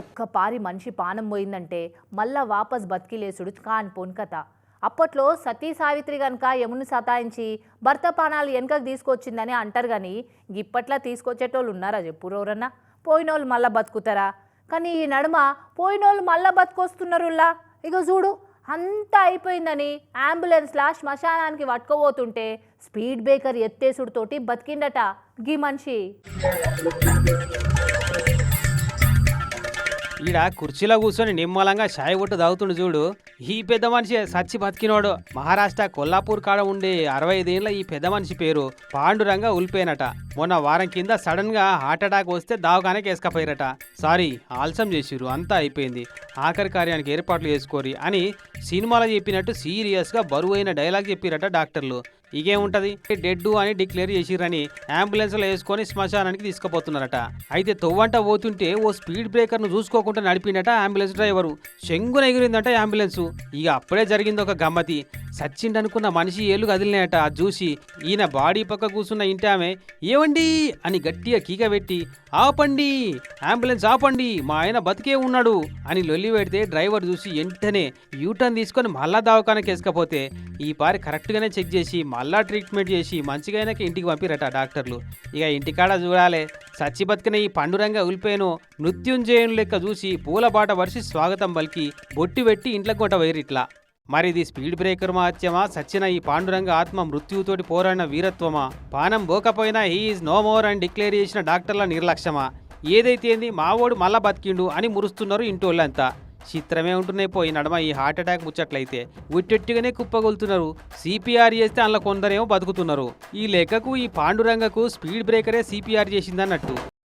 ఒక్క పారి మనిషి పానం పోయిందంటే మళ్ళా వాపస్ బతికిలేసుడు కాని కథ. అప్పట్లో సతీ సావిత్రి గనక యముని సతాయించి భర్త పానాలు వెనకకు తీసుకొచ్చిందని అంటారు కానీ ఇప్పట్లా తీసుకొచ్చేటోళ్ళు ఉన్నారా చెప్పు ఎవరన్నా పోయినోళ్ళు మళ్ళా బతుకుతారా? కానీ ఈ నడుమ పోయినోళ్ళు మళ్ళా బతుకొస్తున్నారులా ఇక చూడు అంతా అయిపోయిందని అంబులెన్స్లా శ్మశానానికి పట్టుకోబోతుంటే స్పీడ్ బ్రేకర్ ఎత్తేసుడుతోటి బతికిండట గీ మనిషి. ఈడ కుర్చీలో కూర్చొని నిమ్మలంగా షాయి కొట్టు తాగుతుండు చూడు. ఈ పెద్ద మనిషి సచ్చి బతికినోడు. మహారాష్ట్ర కొల్లాపూర్ కాడ ఉండే అరవై ఐదేళ్ళ ఈ పెద్ద మనిషి పేరు పాండురంగా ఉల్పేనట. మొన్న వారం కింద సడన్గా హార్ట్ అటాక్ వస్తే దావకానే వేసుకపోయారట. సారీ ఆలస్యం చేసిరు అంతా అయిపోయింది. ఆఖరి కార్యానికి ఏర్పాట్లు చేసుకోరి అని సినిమాలో చెప్పినట్టు సీరియస్గా బరువైన డైలాగ్ చెప్పిరట డాక్టర్లు. ఇగేముంటది? డెడ్ అని డిక్లేర్ చేసిరని అంబులెన్స్లో వేసుకొని శ్మశానానికి తీసుకుపోతున్నారట. అయితే తొవ్వంట పోతుంటే ఓ స్పీడ్ బ్రేకర్ను చూసుకోకుండా నడిపిండట అంబులెన్స్ డ్రైవరు. చెంగున ఎగిరిందట అంబులెన్స్. ఇక అప్పుడే జరిగింది ఒక గమ్మతి. సచ్చిండనుకున్న మనిషి ఏళ్ళు కదిలినాయట అది చూసి ఈయన బాడీ పక్క కూర్చున్న ఇంటి ఆమె ఏవండి? అని గట్టిగా కీక పెట్టి ఆపండి అంబులెన్స్ ఆపండి మా ఆయన బతికే ఉన్నాడు అని లొల్లి పెడితే డ్రైవర్ చూసి వెంటనే యూటర్న్ తీసుకొని మళ్ళా దవాఖానకి వేసుకపోతే ఈ పారి కరెక్ట్గానే చెక్ చేసి మళ్ళా ట్రీట్మెంట్ చేసి మంచిగానే ఇంటికి పంపిరట డాక్టర్లు. ఇక ఇంటికాడ చూడాలి సచ్చి బతికిన ఈ పండురంగా ఉలిపోయాను చేయను లెక్క చూసి పూలబాట వరిసి స్వాగతం పలికి బొట్టి పెట్టి ఇంట్లోకి కొట్ట వైరిట్లా మరి ఇది స్పీడ్ బ్రేకర్ మహత్యమా సచ్చిన ఈ పాండురంగ ఆత్మ మృత్యువుతోటి పోరాడిన వీరత్వమా? పానం పోకపోయినా ఈజ్ నో మోర్ అని డిక్లేర్ చేసిన డాక్టర్ల నిర్లక్ష్యమా? ఏదైతే ఏంది మావోడు మళ్ళా బతికిండు అని మురుస్తున్నారు ఇంటోళ్ళంతా. చిత్రమే ఉంటున్నాయి పోయి నడమ ఈ హార్ట్ అటాక్ ముచ్చట్లయితే. ఉట్టెట్టుగానే కుప్పగొలుతున్నారు. సిపిఆర్ చేస్తే అందులో కొందరేమో బతుకుతున్నారు. ఈ లెక్కకు ఈ పాండురంగకు స్పీడ్ బ్రేకరే సిపిఆర్ చేసిందన్నట్టు.